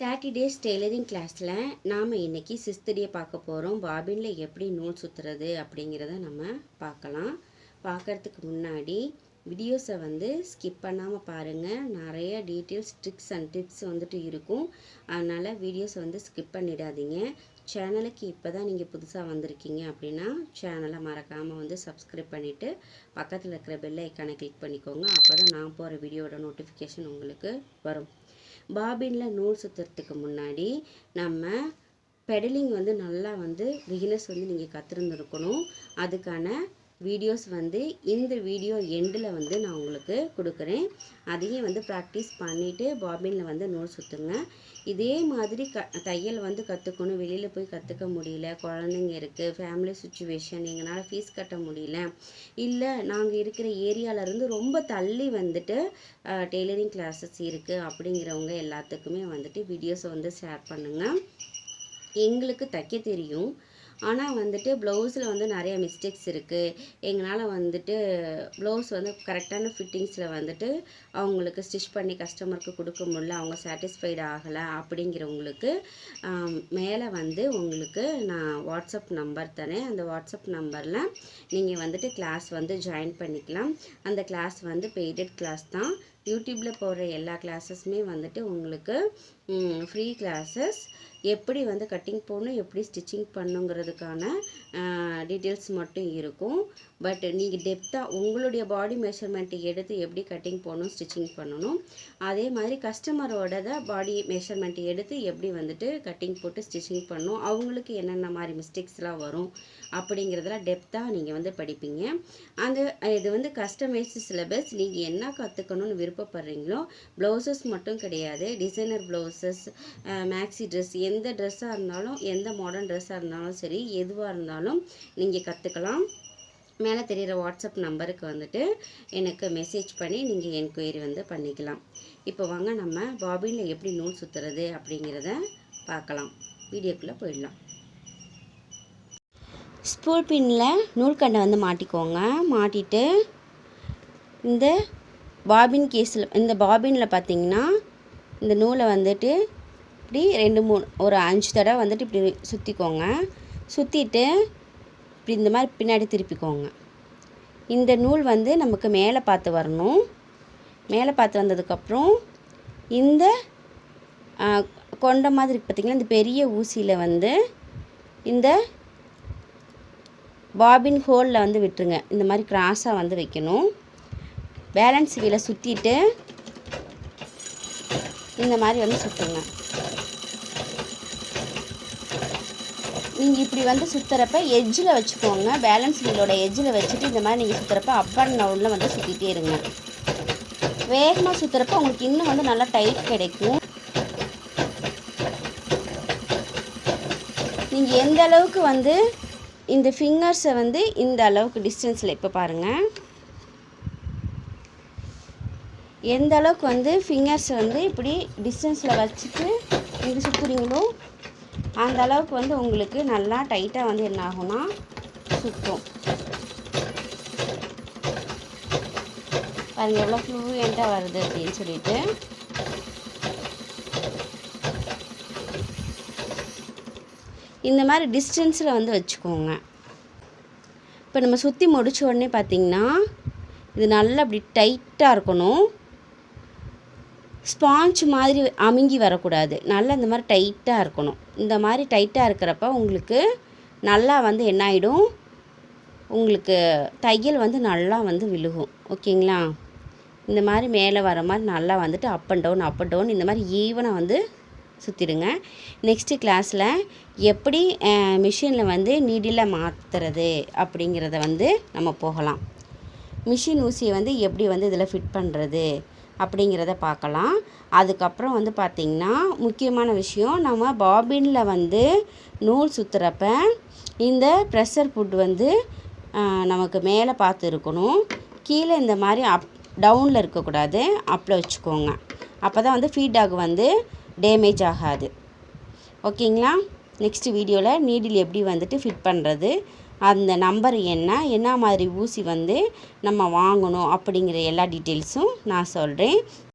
Thirty days tailoring கிளாஸில் நாம் இன்றைக்கி சிக்ஸ்த் டே பார்க்க போகிறோம் பாபினில் எப்படி நூல் சுற்றுறது அப்படிங்கிறத நம்ம பார்க்கலாம். பார்க்கறதுக்கு முன்னாடி வீடியோஸை வந்து ஸ்கிப் பண்ணாமல் பாருங்கள் நிறைய டீட்டெயில்ஸ் ட்ரிக்ஸ் அண்ட் டிப்ஸ் வந்துட்டு இருக்கும். அதனால் வீடியோஸை வந்து ஸ்கிப் பண்ணிடாதீங்க. சேனலுக்கு இப்போ தான் நீங்கள் புதுசாக வந்திருக்கீங்க அப்படின்னா சேனலை மறக்காமல் வந்து சப்ஸ்கிரைப் பண்ணிவிட்டு பக்கத்தில் இருக்கிற பெல் ஐக்கானை கிளிக் பண்ணிக்கோங்க. அப்போ தான் நான் போகிற வீடியோட நோட்டிஃபிகேஷன் உங்களுக்கு வரும். பாபினில் நூல் சுற்றுறதுக்கு முன்னாடி நம்ம பெடலிங் வந்து நல்லா வந்து பிகினர்ஸ் வந்து நீங்கள் கற்றுருந்துருக்கணும் அதுக்கான வீடியோஸ் வந்து இந்த வீடியோ எண்டில் வந்து நான் உங்களுக்கு கொடுக்குறேன். அதையும் வந்து ப்ராக்டிஸ் பண்ணிவிட்டு பாபினில் வந்து நூல் சுற்றுங்க இதே மாதிரி க தையல் வந்து கற்றுக்கணும் வெளியில் போய் கற்றுக்க முடியல. குழந்தைங்க இருக்குது ஃபேமிலி சுச்சுவேஷன் எங்களால் ஃபீஸ் கட்ட முடியல. இல்லை நாங்கள் இருக்கிற ஏரியாவிலேருந்து ரொம்ப தள்ளி வந்துட்டு டெய்லரிங் கிளாஸஸ் இருக்குது அப்படிங்கிறவங்க எல்லாத்துக்குமே வந்துட்டு வீடியோஸை வந்து ஷேர் பண்ணுங்கள் எங்களுக்கு தைக்க தெரியும். ஆனால் வந்துட்டு ப்ளவுஸில் வந்து நிறைய மிஸ்டேக்ஸ் இருக்குது எங்களால் வந்துட்டு ப்ளவுஸ் வந்து கரெக்டான ஃபிட்டிங்ஸில் வந்துட்டு அவங்களுக்கு ஸ்டிச் பண்ணி கஸ்டமருக்கு கொடுக்க முடியல அவங்க சாட்டிஸ்ஃபைடு ஆகலை அப்படிங்கிறவங்களுக்கு மேலே வந்து உங்களுக்கு நான் வாட்ஸ்அப் நம்பர் தரேன். அந்த வாட்ஸ்அப் நம்பரில் நீங்கள் வந்துட்டு கிளாஸ் வந்து ஜாயின் பண்ணிக்கலாம். அந்த கிளாஸ் வந்து பெய்டட் கிளாஸ் தான். யூடியூப்பில் போடுற எல்லா கிளாஸஸுமே வந்துட்டு உங்களுக்கு ஃப்ரீ கிளாஸஸ் எப்படி வந்து கட்டிங் போடணும் எப்படி ஸ்டிச்சிங் பண்ணுங்கிறதுக்கான டீட்டெயில்ஸ் மட்டும் இருக்கும். பட் நீங்கள் டெப்த்தாக உங்களுடைய பாடி மெஷர்மெண்ட்டை எடுத்து எப்படி கட்டிங் போடணும் ஸ்டிச்சிங் பண்ணணும். அதே மாதிரி கஸ்டமரோட பாடி மெஷர்மெண்ட்டை எடுத்து எப்படி வந்துட்டு கட்டிங் போட்டு ஸ்டிச்சிங் பண்ணணும். அவங்களுக்கு என்னென்ன மாதிரி மிஸ்டேக்ஸ்லாம் வரும் அப்படிங்கிறதெல்லாம் டெப்த்தாக நீங்கள் வந்து படிப்பீங்க. அந்த இது வந்து கஸ்டமைஸ்டு சிலபஸ் நீங்கள் என்ன கற்றுக்கணும்னு விருப்பப்படுறீங்களோ ப்ளவுசஸ் மட்டும் கிடையாது. Designer blouse dresses maxi dress எந்த ட்ரெஸ்ஸாக இருந்தாலும் எந்த மாடர்ன் ட்ரெஸ்ஸாக இருந்தாலும் சரி எதுவாக இருந்தாலும் நீங்கள் கற்றுக்கலாம் மேலே தெரிகிற வாட்ஸ்அப் நம்பருக்கு வந்துட்டு எனக்கு மெசேஜ் பண்ணி நீங்கள் என்கொயரி வந்து பண்ணிக்கலாம். இப்போ வாங்க நம்ம பாபினில் எப்படி நூல் சுற்றுறது அப்படிங்கிறத பார்க்கலாம். வீடியோக்குள்ளே போயிடலாம். ஸ்பூல் பின்னில் நூல்கண்டை வந்து மாட்டிக்கோங்க. மாட்டிட்டு இந்த பாபின் கேஸில் இந்த பாபினில் பார்த்தீங்கன்னா இந்த நூலை வந்துட்டு இப்படி ரெண்டு மூணு ஒரு அஞ்சு தடவை வந்துட்டு இப்படி சுற்றிக்கோங்க சுற்றிட்டு இப்படி இந்த மாதிரி பின்னாடி திருப்பிக்கோங்க. இந்த நூல் வந்து நமக்கு மேலே பார்த்து வரணும். மேலே பார்த்து வந்ததுக்கப்புறம் இந்த கொண்ட மாதிரி பார்த்திங்கன்னா இந்த பெரிய ஊசியில் வந்து இந்த பாபின் ஹோலில் வந்து விட்டுருங்க. இந்த மாதிரி கிராஸாக வந்து வைக்கணும். பேலன்ஸ் வீலை சுற்றிட்டு இந்த மாதிரி வந்து சுற்றுங்க நீங்கள் இப்படி வந்து சுற்றுறப்ப எஜ்ஜில் வச்சுக்கோங்க. பேலன்ஸ் வீலோட எஜ்ஜில் வச்சுட்டு இந்த மாதிரி நீங்கள் சுற்றுறப்ப அப் அண்ட் டவுனில் வந்து சுற்றிட்டே இருங்க. வேகமாக சுற்றுறப்ப உங்களுக்கு இன்னும் வந்து நல்லா டைட் கிடைக்கும். நீங்கள் எந்த அளவுக்கு வந்து இந்த ஃபிங்கர்ஸை வந்து இந்த அளவுக்கு டிஸ்டன்ஸில் இப்போ பாருங்கள் எந்த அளவுக்கு வந்து ஃபிங்கர்ஸ் வந்து இப்படி டிஸ்டன்ஸில் வச்சுட்டு நீங்கள் சுற்றுறீங்களோ அந்த அளவுக்கு வந்து உங்களுக்கு நல்லா டைட்டாக வந்து என்ன ஆகும்னா சுற்றும் பாருங்கள் எவ்வளோ ஃப்ளூயண்ட்டாக வருது அப்படின்னு சொல்லிட்டு. இந்த மாதிரி டிஸ்டன்ஸில் வந்து வச்சுக்கோங்க. இப்போ நம்ம சுற்றி முடித்த உடனே பார்த்திங்கன்னா இது நல்லா அப்படி டைட்டாக இருக்கணும். ஸ்பாஞ்ச் மாதிரி அமுங்கி வரக்கூடாது. நல்லா இந்த மாதிரி டைட்டாக இருக்கணும். இந்த மாதிரி டைட்டாக இருக்கிறப்ப உங்களுக்கு நல்லா வந்து என்ன ஆகிடும் உங்களுக்கு தையல் வந்து நல்லா வந்து விழுகும். ஓகேங்களா? இந்த மாதிரி மேலே வர மாதிரி நல்லா வந்துட்டு up and down up and down இந்த மாதிரி ஈவனாக வந்து சுற்றிடுங்க நெக்ஸ்ட்டு கிளாஸில் எப்படி மிஷினில் வந்து நீடில் மாற்றுறது அப்படிங்கிறத வந்து நம்ம போகலாம். மிஷின் ஊசியை வந்து எப்படி வந்து இதில் ஃபிட் பண்ணுறது அப்படிங்கிறத பார்க்கலாம். அதுக்கப்புறம் வந்து பார்த்திங்கன்னா முக்கியமான விஷயம் நம்ம பாபினில் வந்து நூல் சுற்றுறப்ப இந்த ப்ரெஷர் ஃபுட் வந்து நமக்கு மேலே பார்த்து இருக்கணும் கீழே இந்த மாதிரி அப் டவுனில் இருக்கக்கூடாது. அப்பில் வச்சுக்கோங்க. அப்போ தான் வந்து ஃபீட்பேக் வந்து டேமேஜ் ஆகாது. ஓகேங்களா நெக்ஸ்ட் வீடியோவில் நீடில் எப்படி வந்துட்டு ஃபிட் பண்ணுறது அந்த நம்பர் என்ன? என்ன மாதிரி ஊசி வந்து நம்ம வாங்கணும் அப்படிங்கிற எல்லா டீட்டெயில்ஸும் நான் சொல்கிறேன்